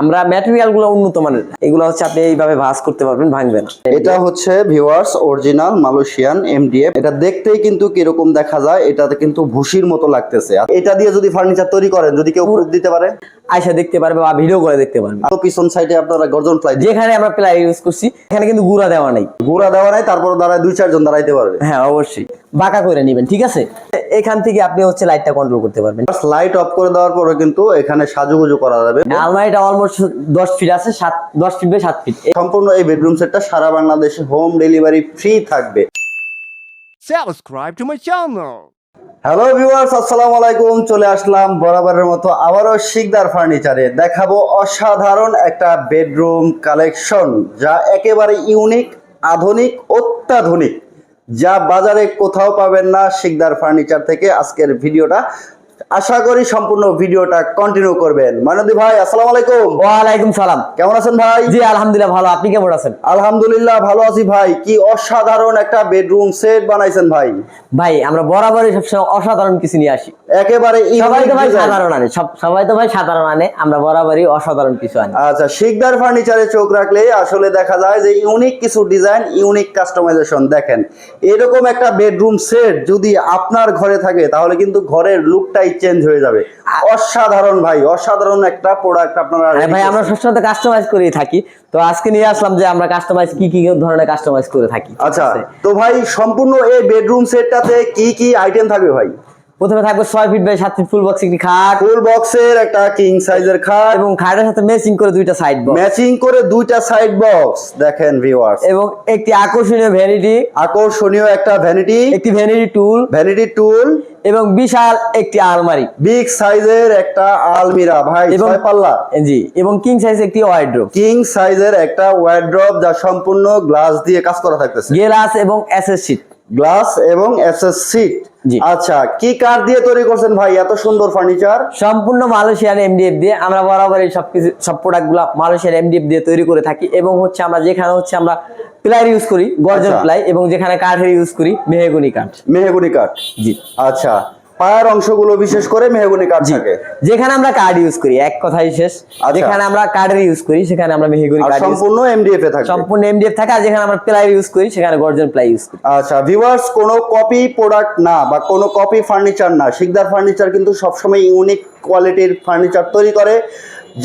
আমরা ম্যাটেরিয়ালগুলো উন্নত মানের। এগুলো হচ্ছে আপনি এইভাবে ভাঁজ করতে পারবেন, ভাঙবে না। এটা হচ্ছে ভিউয়ার্স অরিজিনাল মালয়েশিয়ান এমডিএফ এটা দেখতেই কিন্তু কীরকম দেখা যায়, এটাতে কিন্তু ভুসির মতো লাগতেছে। এটা দিয়ে যদি ফার্নিচার তৈরি করেন, যদি কেউ দিতে পারে? আয়সা দেখতে পারবে বা ভিডিও করে দেখতে পারবে। তো পিছন সাইডে আপনারা গর্জন প্লাই যেখানে আমরা প্লাই ইউজ করছি এখানে কিন্তু গুড়া দেওয়া নাই। গুড়া দেওয়া নাই তারপর দাঁড়ায় দুই চারজন দাঁড়াইতে পারবে। হ্যাঁ অবশ্যই। বাঁকা করে নেবেন ঠিক আছে? এখান থেকে আপনি হচ্ছে লাইটটা কন্ট্রোল করতে পারবেন। লাইট অফ করে দেওয়ার পরে কিন্তু এখানে সাজুগুজু করা যাবে। আলমারিটা অলমোস্ট দশ ফিট আছে সাত দশ ফিট বাই সাত ফিট সম্পূর্ণ এই বেডরুম সেটটা সারা বাংলাদেশে হোম ডেলিভারি ফ্রি থাকবে। Subscribe to my channel. Hello viewers আসসালামু আলাইকুম। চলে আসলাম বরাবরের মতো আবারও শিকদার ফার্নিচারে। দেখাবো অসাধারণ একটা বেডরুম কালেকশন, যা একেবারে ইউনিক, আধুনিক, অত্যাধুনিক। যা বাজারে কোথাও পাবেন না শিকদার ফার্নিচার থেকে। আজকের ভিডিওটা আশা করি সম্পূর্ণ ভিডিওটা কন্টিনিউ করবেন। মানদী ভাই আসসালামু আলাইকুম। ওয়ালাইকুম সালাম। কেমন আছেন ভাই? জি আলহামদুলিল্লাহ ভালো। আপনি কেমন আছেন? আলহামদুলিল্লাহ ভালো আছি ভাই। কি অসাধারণ একটা বেডরুম সেট বানাইছেন ভাই। ভাই আমরা বরাবরই সবসময় অসাধারণ কিছু নিয়ে আসি। একেবারে সবাই তো ভাই সাধারণ আনে। সবাই তো ভাই সাধারণ আনে। আমরা বরাবরই অসাধারণ কিছু আনি। আচ্ছা শিকদার ফার্নিচারে চোখ রাখলে আসলে দেখা যায় যে ইউনিক কিছু ডিজাইন ইউনিক কাস্টমাইজেশন দেখেন এরকম একটা বেডরুম সেট যদি আপনার ঘরে থাকে তাহলে কিন্তু ঘরের লুকটাই চেঞ্জ হয়ে যাবে। অসাধারণ ভাই অসাধারণ একটা প্রোডাক্ট আপনারা ভাই আমরা। সবসময় কাস্টমাইজ করেই থাকি। তো আজকে নিয়ে আসলাম যে আমরা কাস্টমাইজ কি কি ধরনের কাস্টমাইজ করে থাকি। আচ্ছা তো ভাই সম্পূর্ণ এই বেডরুম সেটটাতে কি কি আইটেম থাকবে ভাই? প্রথমে থাকবে ছয় ফিট বাই সাত ফিট ফুল বক্স একটি খাট। ফুল বক্সের একটা কিং সাইজের খাট। এবং খাটের সাথে ম্যাচিং করে দুইটা সাইড বক্স ম্যাচিং করে দুইটা সাইড বক্স দেখেন ভিউয়ার্স এবং একটি আকর্ষণীয় ভ্যানিটি আকর্ষণীয় একটা ভ্যানিটি একটি ভ্যানিটি টুল ভ্যানিটি টুল এবং বিশাল একটি আলমারি। বিগ সাইজের একটা আলমিরা ভাই এবং- পাল্লা। জি এবং কিং সাইজ একটি ওয়াইড্রোপ কিং সাইজের একটা ওয়ার্ড্রপ যা সম্পূর্ণ গ্লাস দিয়ে কাজ করা থাকতেছে। গ্লাস এবং অ্যাসেস শিট গ্লাস এবং এসএস সিট জি। আচ্ছা কি কাঠ দিয়ে তৈরি করছেন ভাই? এত সুন্দর ফার্নিচার সম্পূর্ণ মালয়েশিয়ান এমডিএফ দিয়ে আমরা বরাবর এই সব কিছু সব প্রোডাক্টগুলা মালয়েশিয়ান এমডিএফ দিয়ে তৈরি করে থাকি এবং হচ্ছে আমরা যেখানে হচ্ছে আমরা প্লাই ইউজ করি গর্জন আচ্ছা। প্লাই এবং যেখানে কাঠের ইউজ করি মেহেগুনি কাঠ। মেহেগুনি কাঠ। জি। আচ্ছা পায়ের অংশগুলো বিশেষ করে মেহগুনি কাঠ থাকে। যেখানে আমরা কার্ড ইউজ করি এক কথাই শেষ। আচ্ছা। যেখানে আমরা কার্ডের ইউজ করি সেখানে আমরা মেহগুনি ইউজ সম্পূর্ণ এমডিএফ এ থাকে। সম্পূর্ণ এমডিএফ থাকে আর যেখানে আমরা প্লাই ইউজ করি সেখানে গর্জন প্লাই ইউজ করি। আচ্ছা ভিউয়ার্স কোনো কপি প্রোডাক্ট না বা কোনো কপি ফার্নিচার না শিকদার ফার্নিচার কিন্তু সবসময় ইউনিক কোয়ালিটির ফার্নিচার তৈরি করে।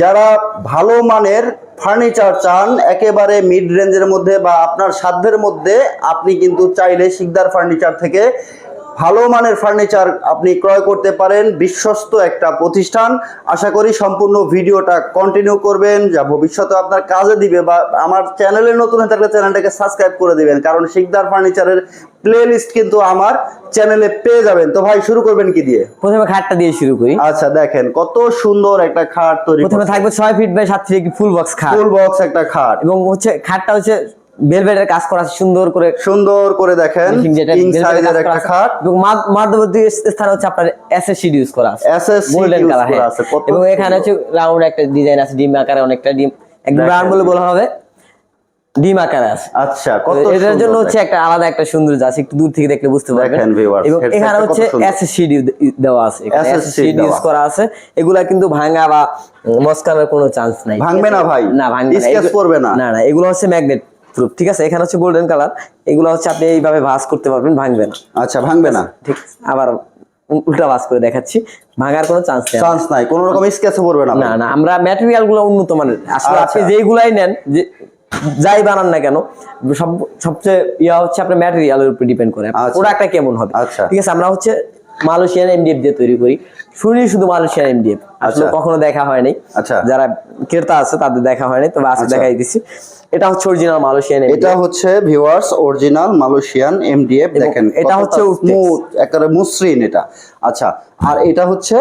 যারা ভালো মানের ফার্নিচার চান একেবারে মিড রেঞ্জের মধ্যে বা আপনার সাধ্যের মধ্যে আপনি কিন্তু চাইলে শিকদার ফার্নিচার থেকে ভালো মানের ফার্নিচার আপনি ক্রয় করতে পারেন বিশ্বস্ত একটা প্রতিষ্ঠান। আশা করি সম্পূর্ণ ভিডিওটা কন্টিনিউ করবেন যা ভবিষ্যতে আপনার কাজে দিবে বা আমার চ্যানেলে নতুন হয়ে থাকলে চ্যানেলটাকে সাবস্ক্রাইব করে দিবেন কারণ শিকদার ফার্নিচারের প্লে লিস্ট কিন্তু আমার চ্যানেলে পেয়ে যাবেন। তো ভাই শুরু করবেন কি দিয়ে? প্রথমে খাটটা দিয়ে শুরু করি। আচ্ছা দেখেন কত সুন্দর একটা খাট তৈরি প্রথমে থাকবে ছয় ফিট বাই সাত ফিট ফুল বক্স খাট। ফুল বক্স একটা খাট। এবং হচ্ছে খাটটা হচ্ছে ভেলভেটের কাজ করা আছে সুন্দর করে সুন্দর করে দেখেন কিং সাইজের একটা খাট। এবং মধ্যবর্তী স্থানে হচ্ছে আপনার এসএস ইউজ করা আছে। এসএস গোল্ডেন কালার আছে এবং এখানে হচ্ছে রাউন্ড একটা ডিজাইন আছে ডিম আকারে অনেকটা ডিম একদম রাউন্ড বলে বলা হবে ডিম আকারে আছে। আচ্ছা কত এটার জন্য হচ্ছে একটা আলাদা একটা সৌন্দর্য আছে একটু দূর থেকে দেখলে বুঝতে পারবেন। এবং এখানে হচ্ছে। এসএস শিট দেওয়া আছে। এসএস sheet ইউজ করা আছে। এগুলা কিন্তু ভাঙা বা মস্কানোর কোনো চান্স নাই। ভাঙবে না ভাই? না ভাঙবে না। পড়বে না? না না এগুলো হচ্ছে ম্যাগনেট প্রুফ ঠিক আছে এখানে হচ্ছে গোল্ডেন কালার এগুলো হচ্ছে আপনি এইভাবে ভাঁজ করতে পারবেন ভাঙবে না। আচ্ছা ভাঙবে না। ঠিক আবার উল্টা ভাঁজ করে দেখাচ্ছি। ভাঙার কোনো চান্স নেই। চান্স নাই কোন রকম স্কেচে পড়বে না। না না আমরা ম্যাটেরিয়ালগুলো উন্নত মানের। আসলে আচ্ছা। আপনি যেইগুলাই নেন যে যাই বানান না কেন সব সবচেয়ে ইয়া হচ্ছে আপনার ম্যাটেরিয়ালের উপর ডিপেন্ড করে। আচ্ছা। প্রোডাক্টটা কেমন হবে? আচ্ছা। ঠিক আছে আমরা হচ্ছে মালয়েশিয়ান এমডিএফ দিয়ে তৈরি করি। শুনি শুধু মালয়েশিয়ান এমডিএফ। আসলে আচ্ছা। কখনো দেখা হয়নি আচ্ছা। যারা ক্রেতা আছে তাদের দেখা হয়নি তবে আজকে আচ্ছা। দেখাই দিচ্ছি। এটা হচ্ছে অরিজিনাল মালয়েশিয়ান এটা হচ্ছে ভিউয়ার্স অরিজিনাল মালয়েশিয়ান এমডিএফ দেখেন এটা হচ্ছে। স্মুথ একেবারে মসৃণ এটা। আচ্ছা আর এটা হচ্ছে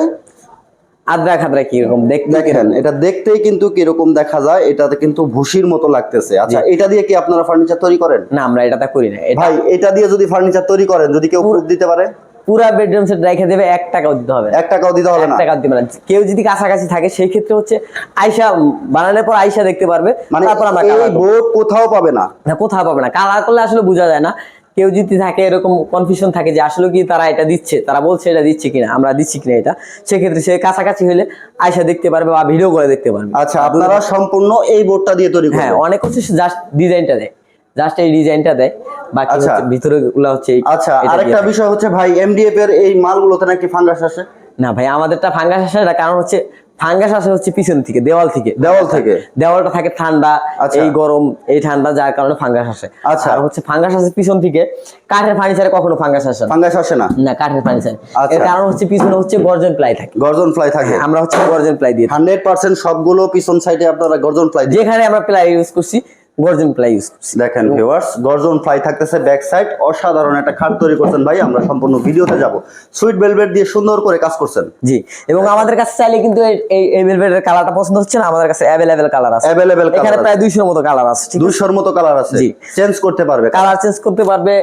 আদ্রা খাদ্রা কীরকম? দেখতে দেখেন এটা দেখতেই কিন্তু কীরকম দেখা যায় এটাতে কিন্তু ভুসির মতো লাগতেছে। আচ্ছা এটা দিয়ে কি আপনারা ফার্নিচার তৈরি করেন? না আমরা এটাতে করি না। এটা ভাই এটা দিয়ে যদি ফার্নিচার তৈরি করেন যদি কেউ দিতে পারে? পুরা বেডরুম সেট রেখে দেবে এক টাকাও দিতে হবে। এক টাকাও দিতে হবে না। টাকা দিবে না। কেউ যদি কাছাকাছি থাকে সেই ক্ষেত্রে হচ্ছে আয়সা বানানোর পর আয়সা দেখতে পারবে মানে তারপর আমরা এই কালার বোর্ড কোথাও পাবে না। না কোথাও পাবে না। কালার করলে আসলে বোঝা যায় না। কেউ যদি থাকে এরকম কনফিউশন থাকে যে আসলে কি তারা এটা দিচ্ছে তারা বলছে এটা দিচ্ছে কিনা আমরা দিচ্ছি কিনা এটা সেক্ষেত্রে সে কাছাকাছি হলে আয়সা দেখতে পারবে বা ভিডিও করে দেখতে পারবে। আচ্ছা আপনারা সম্পূর্ণ এই বোর্ডটা দিয়ে তৈরি হ্যাঁ অনেক হচ্ছে জাস্ট ডিজাইনটা দেয়। জাস্ট এই ডিজাইনটা দেয় বাকি আচ্ছা। ভিতরে গুলো হচ্ছে আচ্ছা আরেকটা বিষয় হচ্ছে ভাই এমডিএফ এর এই মালগুলোতে নাকি ফাঙ্গাস আসে না ভাই আমাদেরটা ফাঙ্গাস আসে না কারণ হচ্ছে ফাঙ্গাস আসে হচ্ছে পিছন থেকে দেওয়াল থেকে দেওয়াল থেকে? দেওয়ালটা থাকে ঠান্ডা আচ্ছা। এই গরম এই ঠান্ডা যার কারণে ফাঙ্গাস আসে আচ্ছা। আর হচ্ছে ফাঙ্গাস আসে পিছন থেকে কাঠের ফার্নিচারে কখনো ফাঙ্গাস আসে না ফাঙ্গাস আসে না না কাঠের ফার্নিচার আচ্ছা। এর কারণ হচ্ছে পিছনে হচ্ছে গর্জন প্লাই থাকে গর্জন প্লাই থাকে আমরা হচ্ছে গর্জন প্লাই দিয়ে থাকি। হান্ড্রেড পার্সেন্ট সবগুলো পিছন সাইডে আপনারা গর্জন ফ্লাই যেখানে আমরা প্লাই ইউজ করছি গর্জন প্লাই ইউজ করছি। দেখেন ভিউয়ার্স গর্জন ফ্লাই থাকতেছে ব্যাক সাইড অসাধারণ একটা খাট তৈরি করছেন ভাই আমরা সম্পূর্ণ ভিডিওতে যাব। সুইট ভেলভেট দিয়ে সুন্দর করে কাজ করছেন। জি এবং আমাদের কাছে চাইলে কিন্তু এই- এই ভেলভেটের কালারটা পছন্দ হচ্ছে না আমাদের কাছে অ্যাভেলেবেল কালার আছে। Available এখানে প্রায় 200 এর মতো কালার আছে ঠিক আছে? দুইশোর মতো কালার আছে। জি। চেঞ্জ করতে পারবে। কালার চেঞ্জ করতে পারবে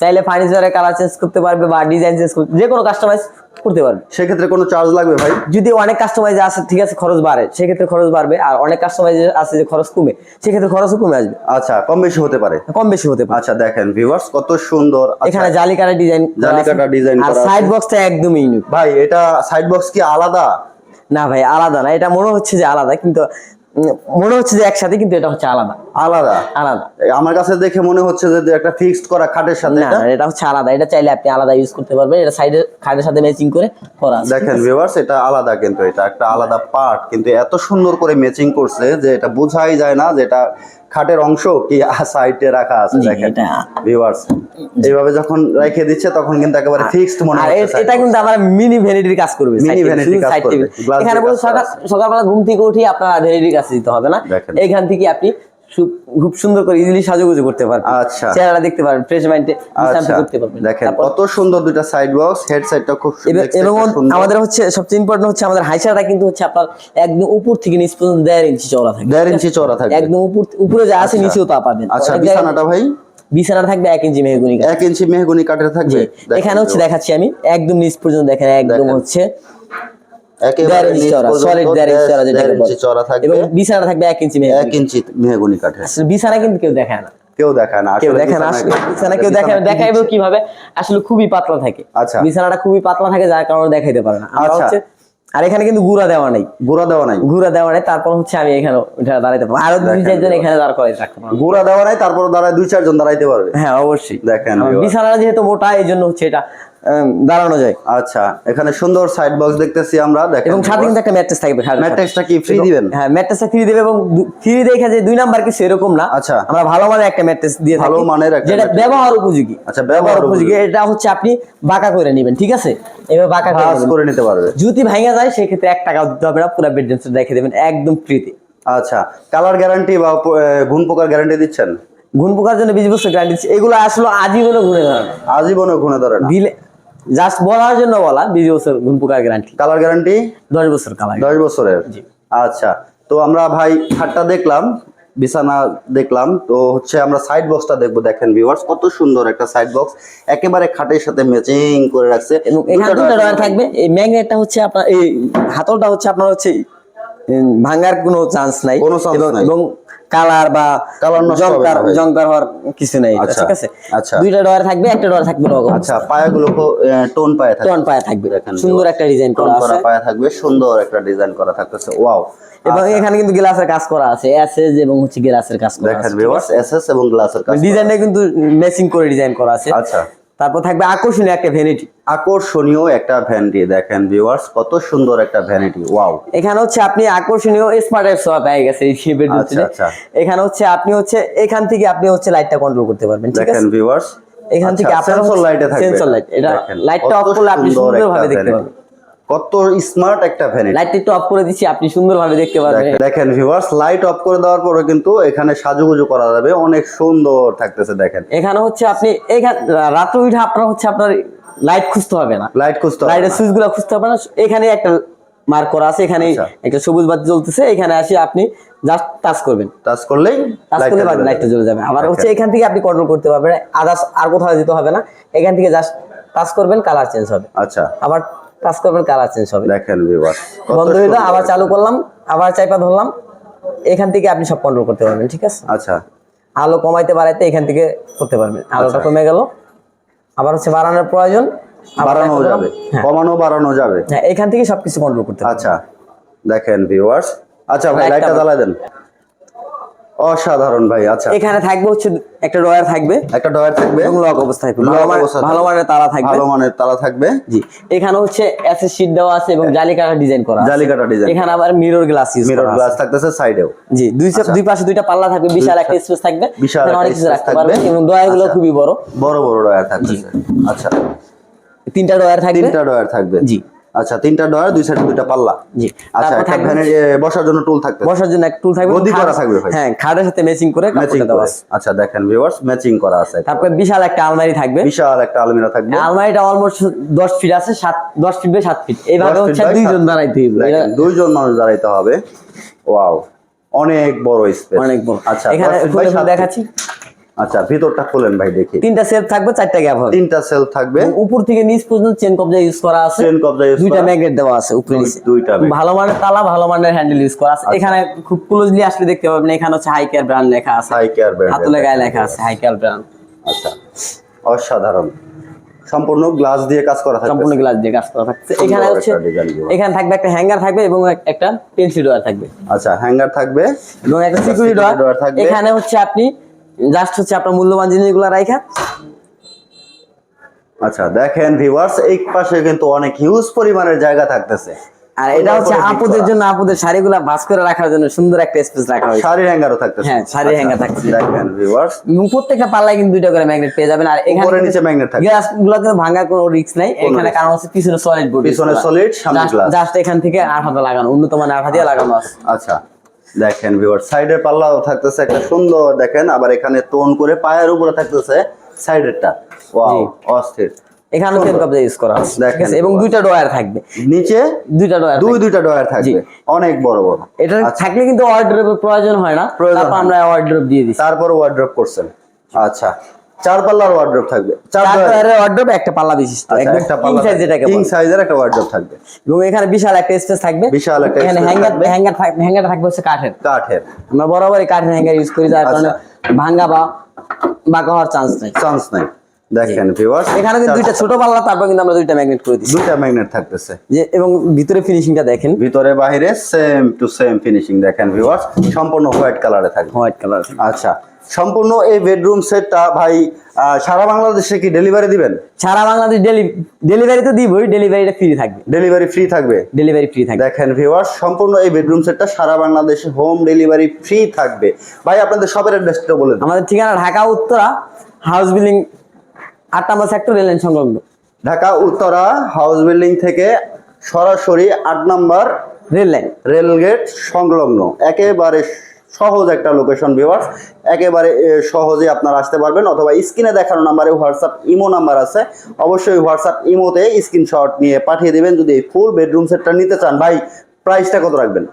চাইলে ফার্নিচারের কালার চেঞ্জ করতে পারবে বা ডিজাইন চেঞ্জ করতে যে কোনো কাস্টমাইজ করতে পারবে। সেক্ষেত্রে কোনো চার্জ লাগবে ভাই? যদি অনেক কাস্টমাইজ আছে ঠিক আছে খরচ বাড়ে সেক্ষেত্রে খরচ বাড়বে। আর অনেক কাস্টমাইজ আছে যে খরচ কমে সেক্ষেত্রে খরচও কমে আসবে। আচ্ছা কম বেশি হতে পারে। কম বেশি হতে পারে। আচ্ছা দেখেন ভিউয়ার্স কত সুন্দর। আচ্ছা, এখানে জালি কাটার ডিজাইন জালি কাটা design আর সাইড বক্সটা একদমই ইউনিক ভাই এটা সাইড বক্স কি আলাদা? না ভাই আলাদা না এটা মনে হচ্ছে যে আলাদা কিন্তু মনে হচ্ছে যে একসাথে কিন্তু এটা হচ্ছে আলাদা। আলাদা? আলাদা। আমার কাছে দেখে মনে হচ্ছে যে একটা ফিক্সড করা খাটের সাথে না এটা? হচ্ছে আলাদা। এটা চাইলে আপনি আলাদা ইউজ করতে পারবেন। এটা সাইডে খাটের সাথে ম্যাচিং করে করা দেখেন ভিউয়ার্স এটা আলাদা কিন্তু এটা একটা আলাদা পার্ট কিন্তু এত সুন্দর করে ম্যাচিং করছে যে এটা বোঝাই যায় না যে এটা খাটের অংশ কি সাইডে রাখা আছে দেখেন ভিউয়ার্স এইভাবে যখন রেখে দিচ্ছে তখন কিন্তু একেবারে ফিক্সড মনে হচ্ছে এটা কিন্তু আমার মিনি ভ্যানিটির কাজ করবে মিনি শুধু কাজ করবে, এখানে বলতে সকাল সকালবেলা ঘুম থেকে উঠি আপনার ভ্যানিটির কাছে দিতে হবে না? এইখান এখান থেকে আপনি খুব সুন্দর করে ইজিলি সাজুগুজু করতে পারবেন আচ্ছা। চেহারা দেখতে পারবেন ফ্রেশ মাইন্ডে আচ্ছা। করতে পারবেন দেখেন কত সুন্দর দুইটা সাইড বক্স হেড সাইডটা খুব সু- এবার- দেখতে এবং আমাদের হচ্ছে সবচেয়ে ইম্পর্টেন্ট হচ্ছে আমাদের হাইসাটা কিন্তু হচ্ছে আপনার একদম উপর থেকে নিচ পর্যন্ত ইঞ্চি চওড়া থাকে ইঞ্চি চওড়া একদম উপর উপরে যা আছে আচ্ছা। নিচেও তা পাবেন। আচ্ছা বিছানাটা ভাই? বিছানা থাকবে এক ইঞ্চি মেহগুনি এক ইঞ্চি মেহগুনি কাঠের থাকবে? এখানে হচ্ছে দেখাচ্ছি আমি একদম নিচ পর্যন্ত দেখেন একদম হচ্ছে বিছানা থাকবে এক ইঞ্চি এক ইঞ্চি মেহগুনি কাঠের। বিছানা কিন্তু কেউ দেখায় না। কেউ দেখায় না। কেউ আসলে না। বিছানা- কেউ দেখে বিছানা দেখাইবে কীভাবে? আসলে খুবই পাতলা থাকে। আচ্ছা। বিছানাটা খুবই পাতলা থাকে যার কারণে দেখাইতে পারে না। আমরা আচ্ছা। হচ্ছে আর এখানে কিন্তু গুড়া দেওয়া নেই। গুঁড়া দেওয়া নাই। গুড়া দেওয়া নেই তারপর হচ্ছে আমি এখানে দাঁড়াইতে পারব। আরও দুই চারজন এখানে দাঁড় রাখতে পারব। গুঁড়া দেওয়া নাই তারপর দাঁড়ায় দুই চারজন দাঁড়াইতে পারবে। হ্যাঁ অবশ্যই। দেখেন আমার viewers। বিছানা যেহেতু মোটা এই জন্য হচ্ছে এটা দাঁড়ানো যায়। আচ্ছা এখানে সুন্দর সাইড বক্স দেখতেছি আমরা দেখেন এবং সাথে কিন্তু একটা ম্যাট্রেস থাকবে ম্যাট্রেসটা কি ফ্রি দিবেন? হ্যাঁ ম্যাট্রেসটা ফ্রি দেবে এবং ফ্রি দেখে যে দুই নাম্বার কিছু এরকম না। আচ্ছা। আমরা ভালো মানের একটা ম্যাট্রেস দিয়ে থাকি ভালো মানের একটা যেটা ব্যবহার উপযোগী। আচ্ছা, ব্যবহার উপযোগী। এটা হচ্ছে আপনি বাঁকা করে নেবেন ঠিক আছে? এবার বাঁকা করে নিতে পারবে। যদি ভাঙা যায় সেক্ষেত্রে এক টাকাও দিতে হবে না পুরো সেট রেখে দেবেন একদম ফ্রিতে আচ্ছা কালার গ্যারান্টি বা ঘুণ পোকার গ্যারান্টি দিচ্ছেন? ঘুন পোকার জন্য বিশ বছর গ্যারান্টি এগুলো আসলে আজীবনে ঘুরে ধরে না। আজীবনে ঘুণে ধরে না। দিলে জাস্ট বলার জন্য বলা বিশ বছর ঘুম পোকার গ্যারান্টি কালার গ্যারান্টি দশ বছর কালার দশ বছরের? আচ্ছা তো আমরা ভাই খাটটা দেখলাম বিছানা দেখলাম তো হচ্ছে আমরা সাইড বক্সটা দেখব দেখেন ভিউয়ার্স কত সুন্দর একটা সাইড বক্স একেবারে খাটের সাথে ম্যাচিং করে রাখছে। এবং এখানে দুটো ডয়ার থাকবে। এই ম্যাগনেটটা হচ্ছে আপনার এই হাতলটা হচ্ছে আপনার হচ্ছে ভাঙার কোনো চান্স নাই। কোনো এবং- নাই। এবং কালার বা জঙ্কার জঙ্কার হওয়ার কিছু নেই। আচ্ছা, ঠিক আছে? আচ্ছা। দুইটা ডয়ার থাকবে একটা ডয়ার থাকবে রকম। আচ্ছা পায়াগুলো টোন পায়া থাকবে। টন পায়া থাকবে। সুন্দর একটা ডিজাইন টোন করা আছে। পায়া থাকবে সুন্দর একটা ডিজাইন করা থাকতেছে। ওয়াও এবং এখানে কিন্তু গ্লাসের কাজ করা আছে। এসএস এবং হচ্ছে গ্লাসের কাজ করা আছে দেখেন ভিউয়ার্স এসএস এবং গ্লাসের কাজ। ডিজাইনটা কিন্তু ম্যাচিং করে ডিজাইন করা আছে। আচ্ছা। তারপর থাকবে আকর্ষণীয় একটা ভ্যানিটি আকর্ষণীয় একটা ভ্যানিটি দেখেন ভিউয়ার্স কত সুন্দর একটা ভ্যানিটি ওয়াও এখানে হচ্ছে আপনি আকর্ষণীয় স্মার্ট এর সোয়া পেয়ে গেছে এই শিপের আচ্ছা, আচ্ছা। এখানে হচ্ছে আপনি হচ্ছে এখান থেকে আপনি হচ্ছে লাইটটা কন্ট্রোল করতে পারবেন ঠিক আছে? দেখেন ভিউয়ার্স এখান থেকে আপনার সেন্সর লাইটে থাকবে। সেন্সর লাইট এটা লাইটটা অফ করলে আপনি সুন্দরভাবে দেখতে vanity। কত স্মার্ট একটা ভ্যানিটি লাইটটা একটু অফ করে দিচ্ছি আপনি সুন্দরভাবে দেখতে পারবেন। দেখেন ভিউয়ার্স লাইট অফ করে দেওয়ার পরে কিন্তু এখানে সাজুগুজু করা যাবে অনেক সুন্দর থাকতেছে দেখেন। এখানে হচ্ছে আপনি এখানে রাত্রে উঠে আপনার হচ্ছে আপনার লাইট খুঁজতে হবে না। লাইট খুঁজতে হবে লাইটের না। সুইচগুলো খুঁজতে হবে না। এখানে একটা মার্ক করা আছে এখানে আচ্ছা। একটা সবুজ বাতি জ্বলতেছে এখানে আসি আপনি জাস্ট টাচ করবেন। টাচ করলেই টাচ করলে লাইটটা। জ্বলে যাবে। আবার হচ্ছে এখান থেকে আপনি কন্ট্রোল করতে পারবেন। আদার্স আর কোথাও যেতে হবে না। এখান থেকে জাস্ট টাচ করবেন কালার চেঞ্জ হবে। আচ্ছা। আবার টাচ করবেন কালার চেঞ্জ হবে দেখেন ভিউয়ার্স বন্ধ হইল আবার চালু করলাম আবার চাইপা ধরলাম। এখান থেকে আপনি সব কন্ট্রোল করতে পারবেন ঠিক আছে? আচ্ছা। আলো কমাইতে বাড়াইতে এখান থেকে করতে পারবেন। আলোটা আচ্ছা। কমে গেল। আবার হচ্ছে বাড়ানোর প্রয়োজন। বাড়ানো যাবে। হ্যাঁ। কমানো বাড়ানো যাবে। হ্যাঁ এখান থেকে সবকিছু কন্ট্রোল করতে আচ্ছা। দেখেন ভিউয়ার্স আচ্ছা ভাই লাইটটা জ্বালাই দেন। অসাধারণ ভাই আচ্ছা। এখানে থাকবে হচ্ছে একটা ড্রয়ার থাকবে। একটা ডয়ার থাকবে। এবং লক অবস্থায় থাকবে। ভালো মানের- তালা থাকবে। ভালো মানের তালা থাকবে। জি। এখানে হচ্ছে এসএস শীট দেওয়া আছে এবং জালি কাটা ডিজাইন করা আছে। জালি কাটা ডিজাইন এখানে আবার mirror glass use mirror glass থাকতেছে সাইডেও জি দুই সে- দুই পাশে দুইটা পাল্লা থাকবে বিশাল একটা স্পেস থাকবে। বিশাল একটা অনেক কিছু রাখতে থাকবে। এবং ড্রয়ারগুলো আচ্ছা। খুবই বড়। বড় বড় ডয়ার থাকতেছে। আচ্ছা। তিনটা ড্রয়ার থাকবে। তিনটা ডয়ার থাকবে। জি। আচ্ছা তিনটা ডয়ার দুই সাইডে দুইটা পাল্লা। জি। আচ্ছা তারপর একটা থাকবে ফ্যানের বসার জন্য টুল থাকবে বসার জন্য একটা টুল থাকবে গদি করা থাকবে ভাই। হ্যাঁ খাটের সাথে ম্যাচিং করে ম্যাচিং আছে। আচ্ছা দেখেন ভিউয়ার্স ম্যাচিং করা আছে তারপরে বিশাল একটা আলমারি থাকবে। বিশাল একটা আলমিরা থাকবে। আলমারিটা অলমোস্ট দশ ফিট আছে সাত দশ ফিট বাই সাত ফিট এইভাবে 10 হচ্ছে দুইজন দাঁড়াইতে দেখেন, দুইজন মানুষ দাঁড়াইতে হবে। ওয়াও অনেক বড় স্পেস অনেক বড়। আচ্ছা এখানে 10। দেখাচ্ছি। আচ্ছা ভিতরটা খুলেন ভাই দেখি। তিনটা সেলফ থাকবে চারটা গ্যাপ হবে। তিনটা সেল থাকবে। উপর থেকে নিচ পর্যন্ত চেন কবজা ইউজ করা আছে। চেন কবজা use দুইটা ম্যাগনেট দেওয়া আছে উপরে নিচে। দুইটা ভালো মানের তালা ভালো মানের হ্যান্ডেল ইউজ করা আছে। এখানে খুব ক্লোজলি আসলে দেখতে পাবেন এখানে হচ্ছে হাই কেয়ার ব্র্যান্ড লেখা আছে। হাই কেয়ার ব্র্যান্ড হাতুলে গায়ে লেখা আছে হাই কেয়ার ব্র্যান্ড আচ্ছা অসাধারণ। সম্পূর্ণ গ্লাস দিয়ে কাজ করা থাকবে সম্পূর্ণ গ্লাস দিয়ে কাজ করা থাকছে এখানে হচ্ছে এখানে থাকবে একটা হ্যাঙ্গার থাকবে এবং একটা পেন্সিল ডোয়ার থাকবে। আচ্ছা হ্যাঙ্গার থাকবে। এবং একটা সিকিউরিটি security থাকবে। এখানে হচ্ছে আপনি জাস্ট হচ্ছে আপনার মূল্যবান জিনিসগুলো রাখা আচ্ছা দেখেন ভিউয়ার্স এই পাশে কিন্তু অনেক হিউজ পরিমাণের জায়গা থাকতেছে। আর এটা হচ্ছে আপুদের জন্য আপুদের শাড়িগুলা ভাঁজ করে রাখার জন্য সুন্দর একটা স্পেস রাখা হয়েছে। শাড়ির হ্যাঙ্গারও থাকতেছে। হ্যাঁ, শাড়ির আচ্ছা, hanger থাকতেছে। দেখেন ভিউয়ার্স প্রত্যেকটা পাল্লায় কিন্তু দুইটা করে ম্যাগনেট পেয়ে যাবেন। আর এখানে উপরে নিচে magnet থাকবে। গ্লাসগুলো কিন্তু ভাঙার কোনো রিস্ক নাই। এখানে কারণ হচ্ছে পিছনে সলিড বোর্ড পিছনে solid, সামনে glass। জাস্ট এখান থেকে আঠাটা লাগানো উন্নত মানের আঠা দিয়ে লাগানো আছে। আচ্ছা। দেখেন ভিউয়ার সাইডে পাল্লাও থাকতেছে একটা সুন্দর দেখেন আবার এখানে টোন করে পায়ের উপরে থাকতেছে সাইডেরটা ওয়াও অস্থির। এখানে চেন কাপ ইউজ করা আছে দেখেন এবং দুইটা ডয়ার থাকবে। নিচে দুইটা ডয়ার দুই দুইটা ডয়ার থাকবে। অনেক বড় বড়। এটা থাকলে কিন্তু ওয়ার্ড্রপের প্রয়োজন হয় না। আচ্ছা। তারপর আমরা ওয়ার্ড্রপ দিয়ে দিই তারপর ওয়ার্ড্রপ করছেন। আচ্ছা। চার পাল্লার ওয়ার্ড্রপ থাকবে। চার ডয়ার একটা পাল্লা বিশিষ্ট আচ্ছা, একটা পাল্লা সাইজ যেটাকে কিং সাইজের একটা ওয়ার্ডরোব থাকবে। এবং এখানে বিশাল একটা স্পেস থাকবে। বিশাল একটা এখানে হ্যাঙ্গার হ্যাঙ্গার থাকবে। হ্যাঙ্গার থাকবে হচ্ছে কাঠের। কাঠের। আমরা বরাবরই কাঠের হ্যাঙ্গার ইউজ করি যার কারণে আচ্ছা। ভাঙ্গা বা বাঁকা হওয়ার চান্স নেই। চান্স নাই। দেখেন ভিউয়ার্স এখানে কিন্তু দুইটা ছোট পাল্লা তারপর কিন্তু আমরা দুইটা ম্যাগনেট করে দিচ্ছি। দুইটা ম্যাগনেট থাকতেছে। যে এবং ভিতরে ফিনিশিংটা দেখেন। ভিতরে বাহিরে সেম টু সেম ফিনিশিং দেখেন ভিউয়ার্স সম্পূর্ণ হোয়াইট কালারে থাকবে। হোয়াইট কালার আচ্ছা। সম্পূর্ণ এই বেডরুম সেটটা ভাই সারা বাংলাদেশে কি ডেলিভারি দিবেন? সারা বাংলাদেশ ডেলিভারি তো দিবই ডেলিভারিটা ফ্রি থাকবে। ডেলিভারি ফ্রি থাকবে? ডেলিভারি ফ্রি থাকবে। দেখেন ভিউয়ার্স সম্পূর্ণ এই বেডরুম সেটটা সারা বাংলাদেশে হোম ডেলিভারি ফ্রি থাকবে। ভাই আপনাদের সবের অ্যাড্রেসটা বলে আমাদের ঠিকানা ঢাকা উত্তরা হাউস বিল্ডিং আট নম্বর সেক্টর রেল লাইন সংলগ্ন। ঢাকা উত্তরা হাউস বিল্ডিং থেকে সরাসরি আট নম্বর রেল লাইন রেলগেট সংলগ্ন। একেবারে সহজ একটা লোকেশন ভিউয়ার্স একেবারে সহজে আপনারা আসতে পারবেন, অথবা স্ক্রিনে দেখানো নাম্বারে হোয়াটসঅ্যাপ ইমো নাম্বার আছে। অবশ্যই হোয়াটসঅ্যাপ ইমোতে স্ক্রিনশট নিয়ে পাঠিয়ে দেবেন। যদি ফুল বেডরুম সেটটা নিতে চান, ভাই প্রাইসটা কত রাখবেন?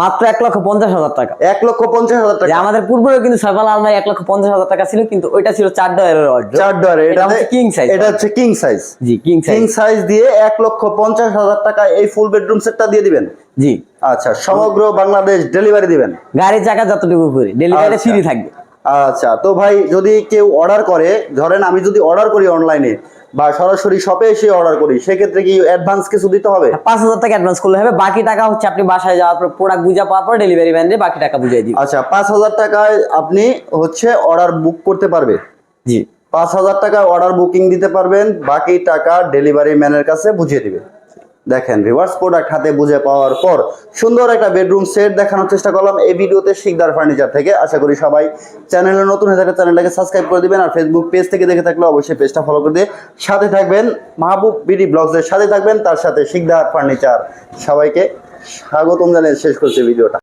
মাত্র এক লক্ষ পঞ্চাশ হাজার টাকা। এক লক্ষ পঞ্চাশ হাজার টাকা। আমাদের পূর্বেও কিন্তু সকাল আলমারি এক লক্ষ পঞ্চাশ হাজার টাকা ছিল কিন্তু ওইটা ছিল চার ডয়ারের অর্ডার চার ডয়ারে এটা হচ্ছে king size। এটা হচ্ছে কিং সাইজ জি king size king size size দিয়ে এক লক্ষ পঞ্চাশ হাজার টাকা এই ফুল বেডরুম সেটটা দিয়ে দিবেন? জি। আচ্ছা সমগ্র বাংলাদেশ ডেলিভারি দিবেন। গাড়ির চাকা যতটুকু করে ডেলিভারি। ফ্রি থাকবে। আচ্ছা তো ভাই যদি কেউ অর্ডার করে ধরেন আমি যদি অর্ডার করি অনলাইনে বা সরাসরি শপে এসে অর্ডার করি। সেক্ষেত্রে কি অ্যাডভান্স কিছু দিতে হবে? পাঁচ হাজার টাকা অ্যাডভান্স করলে হবে। বাকি টাকা হচ্ছে আপনি বাসায় যাওয়ার পর প্রোডাক্ট বুঝা পাওয়ার পর ডেলিভারি ম্যান বাকি টাকা বুঝিয়ে দিই আচ্ছা পাঁচ হাজার টাকায় আপনি হচ্ছে অর্ডার বুক করতে পারবে। জি। পাঁচ হাজার টাকা অর্ডার বুকিং দিতে পারবেন। বাকি টাকা ডেলিভারি ম্যানের কাছে বুঝিয়ে দিবে। দেখেন রিভার্স প্রোডাক্ট হাতে বুঝে পাওয়ার পর সুন্দর একটা বেডরুম সেট দেখানোর চেষ্টা করলাম এই ভিডিওতে শিকদার ফার্নিচার থেকে। আশা করি সবাই চ্যানেলে নতুন হয়ে থাকলে চ্যানেলটাকে সাবস্ক্রাইব করে দিবেন আর ফেসবুক পেজ থেকে দেখে থাকলে অবশ্যই পেজটা ফলো করে দিয়ে সাথে থাকবেন। মাহবুব বিডি ব্লগসের সাথে থাকবেন, তার সাথে শিকদার ফার্নিচার সবাইকে স্বাগতম জানিয়ে শেষ করছি ভিডিওটা।